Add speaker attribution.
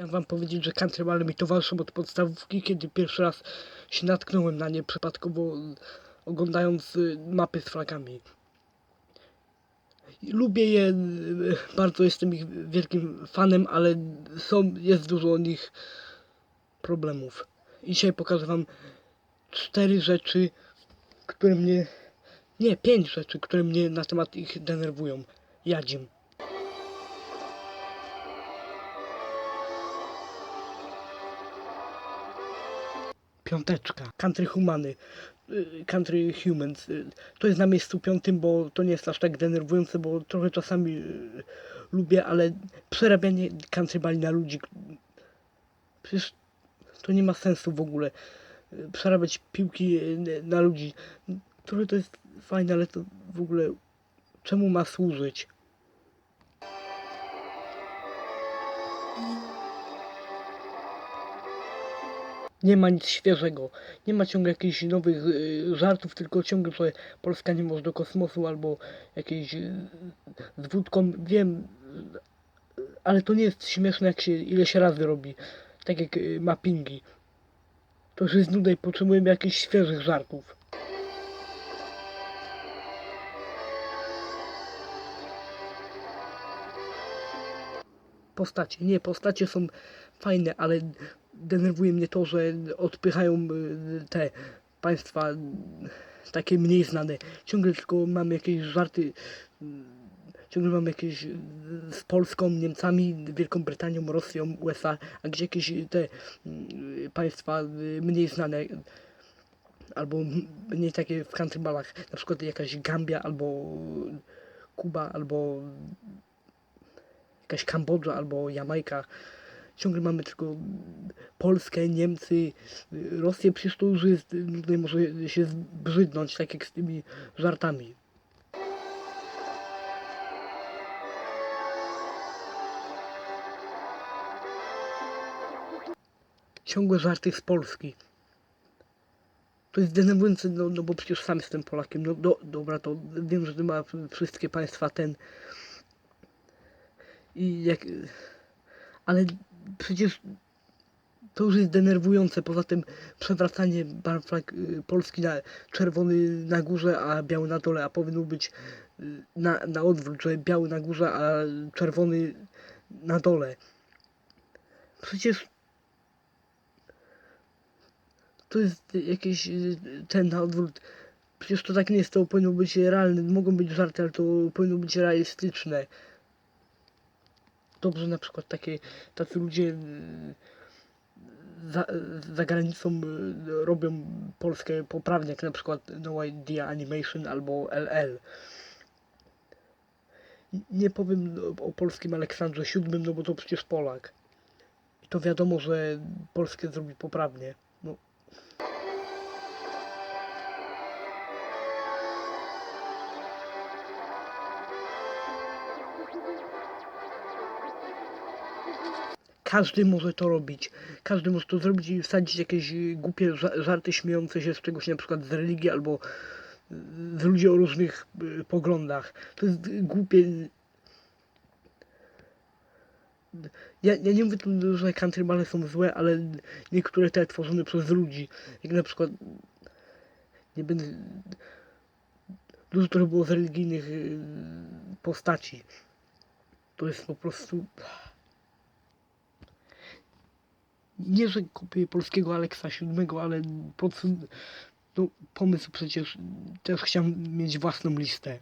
Speaker 1: Chciałem wam powiedzieć, że countrybale mi towarzyszą od podstawówki, kiedy pierwszy raz się natknąłem na nie przypadkowo oglądając y, mapy z flagami. Lubię je, y, bardzo jestem ich wielkim fanem, ale są, jest dużo nich problemów. I dzisiaj pokażę wam cztery rzeczy, które mnie, nie, pięć rzeczy, które mnie na temat ich denerwują. Jadzim. Piąteczka. Country Humany. y, Country Humans. y, To jest na miejscu piątym, bo to nie jest aż tak denerwujące, bo trochę czasami y, lubię, ale przerabianie countrybali na ludzi. Przecież to nie ma sensu w ogóle. Przerabiać piłki na ludzi. Trochę to jest fajne, ale to w ogóle czemu ma służyć? Nie ma nic świeżego. Nie ma ciągle jakichś nowych y, żartów, tylko ciągle, że Polska nie może do kosmosu albo jakieś y, z. Wiem, ale to nie jest śmieszne, jak się ileś razy robi. Tak jak y, mappingi. To już jest nuda i potrzebujemy jakichś świeżych żartów. Postacie. Nie, postacie są fajne, ale denerwuje mnie to, że odpychają y, te państwa takie mniej znane. Ciągle tylko mamy jakieś żarty, ciągle mamy jakieś y, z Polską, Niemcami, Wielką Brytanią, Rosją, USA, a gdzie jakieś te państwa y, mniej znane albo mniej takie w countrybalach, na przykład jakaś Gambia albo Kuba albo jakaś Kambodża albo Jamajka. Ciągle mamy tylko Polskę, Niemcy, Rosję, przecież to już jest, tutaj może się zbrzydnąć, tak jak z tymi żartami. Ciągłe żarty z Polski. To jest denerwujące, no, no bo przecież sam jestem Polakiem. No do, dobra, to wiem, że to ma wszystkie państwa ten. I jak. Ale przecież to już jest denerwujące. Poza tym przewracanie flag y, Polski na czerwony na górze, a biały na dole, a powinno być y, na, na odwrót, że biały na górze, a czerwony na dole. Przecież to jest jakieś y, ten na odwrót. Przecież to tak nie jest, to powinno być realne. Mogą być żarty, ale to powinno być realistyczne. Dobrze na przykład takie, tacy ludzie y, za, za granicą y, robią Polskę poprawnie, jak na przykład No Idea Animation albo LL. Nie powiem o polskim Aleksandrze VII, no bo to przecież Polak. I to wiadomo, że Polskę zrobi poprawnie. Każdy może to robić. Każdy może to zrobić i wsadzić jakieś głupie ża- żarty śmiejące się z czegoś, na przykład z religii albo z ludzi o różnych y, poglądach. To jest głupie. Ja, ja nie mówię tu, że countrybale są złe, ale niektóre te tworzone przez ludzi, jak na przykład nie będę dużo trochę było z religijnych y, postaci. To jest po prostu nie, że kupię polskiego Aleksa VII, ale po prostu no, pomysł przecież też chciałem mieć własną listę.